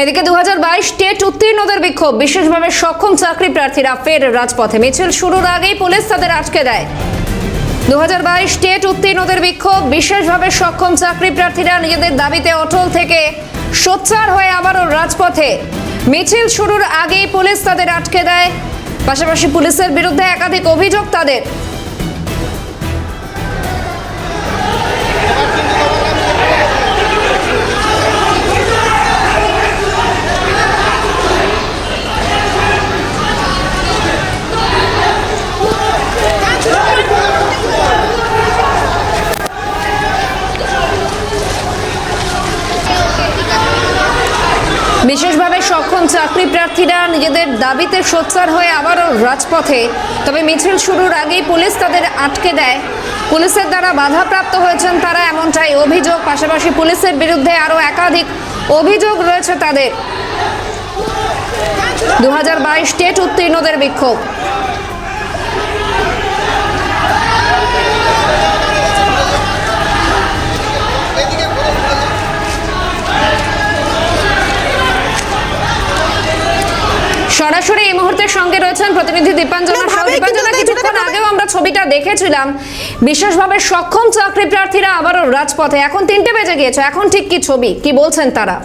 এদিকে দু টেট উত্তীর্ণদের বিক্ষোভ। বিশেষভাবে সক্ষম চাকরি প্রার্থীরা ফের রাজপথে। মিছিল শুরুর আগেই পুলিশ তাদের আটকে দেয়। দু টেট উত্তীর্ণদের বিক্ষোভ। বিশেষভাবে সক্ষম চাকরি প্রার্থীরা নিজেদের দাবিতে অটল থেকে সোচ্চার হয়ে আবারও রাজপথে। মিছিল শুরুর আগেই পুলিশ তাদের আটকে দেয়। পাশাপাশি পুলিশের বিরুদ্ধে একাধিক অভিযোগ তাদের। বিশেষভাবে সক্ষম চাকরি প্রার্থীরা নিজেদের দাবিতে সোচ্চার হয়ে আবারও রাজপথে। তবে মিছিল শুরুর আগেই পুলিশ তাদের আটকে দেয়। পুলিশের দ্বারা বাধাপ্রাপ্ত হয়েছেন তারা এমনটাই অভিযোগ। পাশাপাশি পুলিশের বিরুদ্ধে আরও একাধিক অভিযোগ রয়েছে তাদের। দু হাজার বাইশ স্টেট উত্তীর্ণদের বিক্ষোভ। সরাসরি এই মুহূর্তে সঙ্গে রয়েছেন প্রতিনিধি দীপাঞ্জনা কিছুক্ষণ আগেও আমরা ছবিটা দেখেছিলাম। বিশেষভাবে সক্ষম চাকরি প্রার্থীরা আবারও রাজপথে। এখন তিনটে বেজে গিয়েছে। এখন ঠিক কি ছবি? কি বলছেন তারা?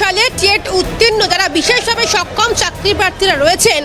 সালে টেট উত্তীর্ণ যারা বিশেষভাবে সক্ষম চাকরি প্রার্থীরা রয়েছেন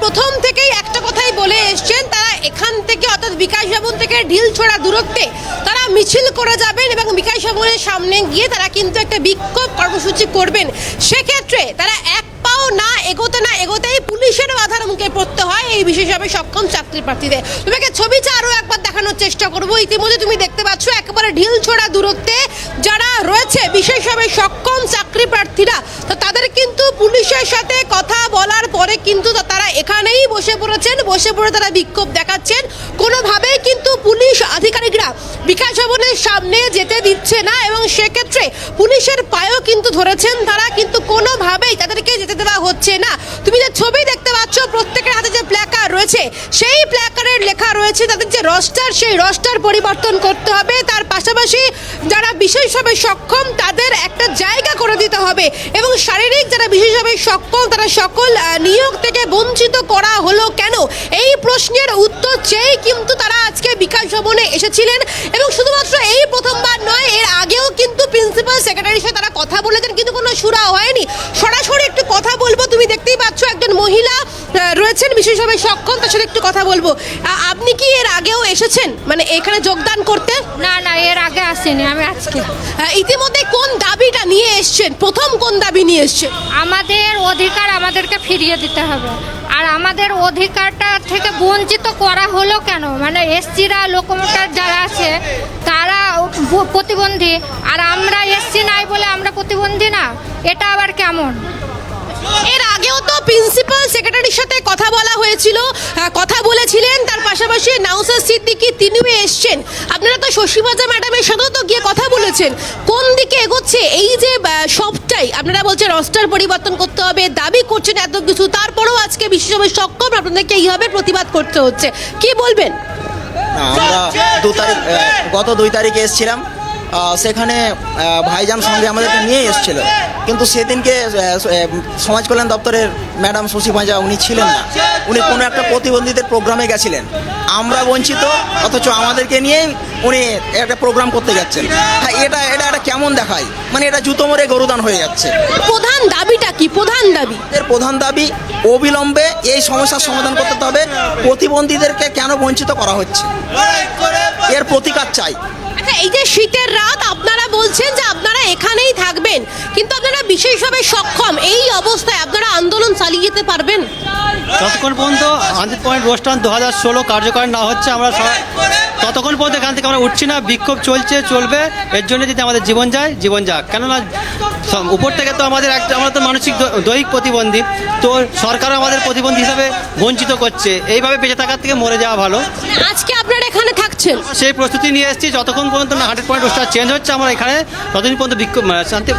প্রথম থেকেই একটা কথাই বলে এসছেন, তারা এখান থেকে অর্থাৎ বিকাশ ভবন থেকে ঢিল ছোড়া দূরত্বে তারা মিছিল করে যাবেন এবং বিকাশ ভবনের সামনে গিয়ে তারা কিন্তু একটা বিক্ষোভ কর্মসূচি করবেন। সেক্ষেত্রে তারা এক পাও না এগোতে না এগোতেই পুলিশের বাধার মুখে পড়তে হয়, এই বিশেষভাবে সক্ষম চাকরি প্রার্থীদের। তোমাকে ছবিটা আরও একবার দেখানোর চেষ্টা করব। ইতিমধ্যে তুমি দেখতে পাচ্ছ, একেবারে ঢিল ছোড়া দূরত্বে যারা রয়েছে, বিশেষভাবে সক্ষম চাকরি প্রার্থীরা তো তাদের কিন্তু পুলিশের সাথে কথা বলার পরে কিন্তু তা- তারা এখানেই পড়েছেন বসে পড়ে তারা বিক্ষোভ দেখাচ্ছেন। কোনোভাবেই কিন্তু পুলিশ আধিকারিকরা বিকাশ ভবনের সামনে যেতে দিচ্ছে না এবং সেক্ষেত্রে পুলিশের পায়েও কিন্তু ধরেছেন তারা, কিন্তু কোনোভাবেই তাদেরকে যেতে দেওয়া হচ্ছে না। তুমি যে ছবি দেখতে পাচ্ছ, প্রত্যেকের হাতে যে প্ল্যাকার রয়েছে, সেই প্ল্যাকারের লেখা রয়েছে, তাদের যে রস্টার সেই রস্টার পরিবর্তন করতে হবে। তার পাশাপাশি যারা বিশেষভাবে সক্ষম, তাদের একটা জায়গা করে দিতে হবে। এবং শারীরিক যারা বিশেষভাবে সক্ষম, তারা সকল নিয়োগ থেকে বঞ্চিত করা হলো কেন? এই প্রশ্নের উত্তর চেয়েই কিন্তু তারা আজকে বিকাশ ভবনে এসেছিলেন। এবং শুধুমাত্র এই প্রথমবার নয়, এর আগেও কিন্তু প্রিন্সিপাল সেক্রেটারির সাথে তারা কথা বলেছেন, কিন্তু কোনো সুরা হয়নি। সরাসরি একটু কথা বলব। তুমি দেখতেই পাচ্ছ একজন মহিলা রয়েছেন বিশেষভাবে সক্ষম, তার সাথে একটু কথা বলব। আপনি কি এর আগেও এসেছেন? মানে এখানে যোগদান করতে? না আসেনি আমি আজকে। আহ, ইতিমধ্যে কোন দাবিটা নিয়ে এসছেন? প্রথম কোন দাবি নিয়ে এসছেন? আমাদের অধিকার আমাদেরকে ফিরিয়ে দিতে হবে। আর আমাদের অধিকারটা থেকে বঞ্চিত করা হলো কেন? মানে এসসিরা লোকমোটার যারা আছে তারা ব- প্রতিবন্ধী। আর আমরা এসসি নাই বলে আমরা প্রতিবন্ধী না? এটা আবার কেমন? এর আগেও তো প্রিন্সিপাল সেক্রেটারির সাথে কথা বলা হয়েছিল কথা বলেছিলেন, তার পাশাপাশি নাউসার সিদ্দিকি তিনিও এসছেন। আপনারা তো শশীবাজা ম্যাডামের সাথেও তো গিয়ে কথা বলেছেন। কোন দিকে এগোচ্ছে? এই যে সবটাই, আপনারা বলছেন রস্টার পরিবর্তন করতে হবে, দাবি করছেন এত কিছু, তারপরেও আজকে বিশেষভাবে সক্ষম, আপনাদেরকে এইভাবে প্রতিবাদ করতে হচ্ছে। কি বলবেন? আমরা দু তারিখ গত দুই তারিখে এসেছিলাম। সেখানে ভাইজান সঙ্গে আমাদেরকে নিয়ে এসেছিল। কিন্তু সেদিনকে সমাজ কল্যাণ দপ্তরের ম্যাডাম শশী ভাজা উনি ছিলেন না। উনি কোনো একটা প্রতিবন্ধীদের প্রোগ্রামে গেছিলেন। আমরা বঞ্চিত অথচ আমাদেরকে নিয়েই উনি একটা প্রোগ্রাম করতে যাচ্ছেন। হ্যাঁ এটা এটা একটা কেমন দেখায়? মানে এটা জুতো মরে গরুদান হয়ে যাচ্ছে। প্রধান দাবিটা কি? প্রধান দাবি? এর প্রধান দাবি অবিলম্বে এই সমস্যার সমাধান করতে হবে। প্রতিবন্ধীদেরকে কেন বঞ্চিত করা হচ্ছে? এর প্রতিকার চাই। আচ্ছা এই যে শীতের রাত, আপনারা বলছেন যে আপনারা এখানেই থাকবেন, কিন্তু আপনারা বিশেষভাবে সক্ষম। এই অবস্থায় আপনারা আন্দোলন চালিয়ে যেতে পারবেন? যতক্ষণ পর্যন্ত হান্ড্রেড পয়েন্ট রোস্টান দু হাজার ষোলো কার্যকর না হচ্ছে, আমরা ততক্ষণ পর্যন্ত এখান থেকে আমরা উঠছি না বিক্ষোভ চলছে চলবে। এর জন্য যদি আমাদের জীবন যায় জীবন যাক। কেননা উপর থেকে তো আমাদের একটা আমরা তো মানসিক দৈহিক প্রতিবন্ধী। তো সরকারও আমাদের প্রতিবন্ধী হিসাবে বঞ্চিত করছে। এইভাবে বেঁচে থাকার থেকে মরে যাওয়া ভালো। আজকে আপনারা এখানে থাকছেন? সেই প্রস্তুতি নিয়ে এসেছি। যতক্ষণ পর্যন্ত না হান্ড্রেড পয়েন্ট রোস্টার চেঞ্জ হচ্ছে আমরা এখানে ততদিন পর্যন্ত বিক্ষোভ মানে শান্তি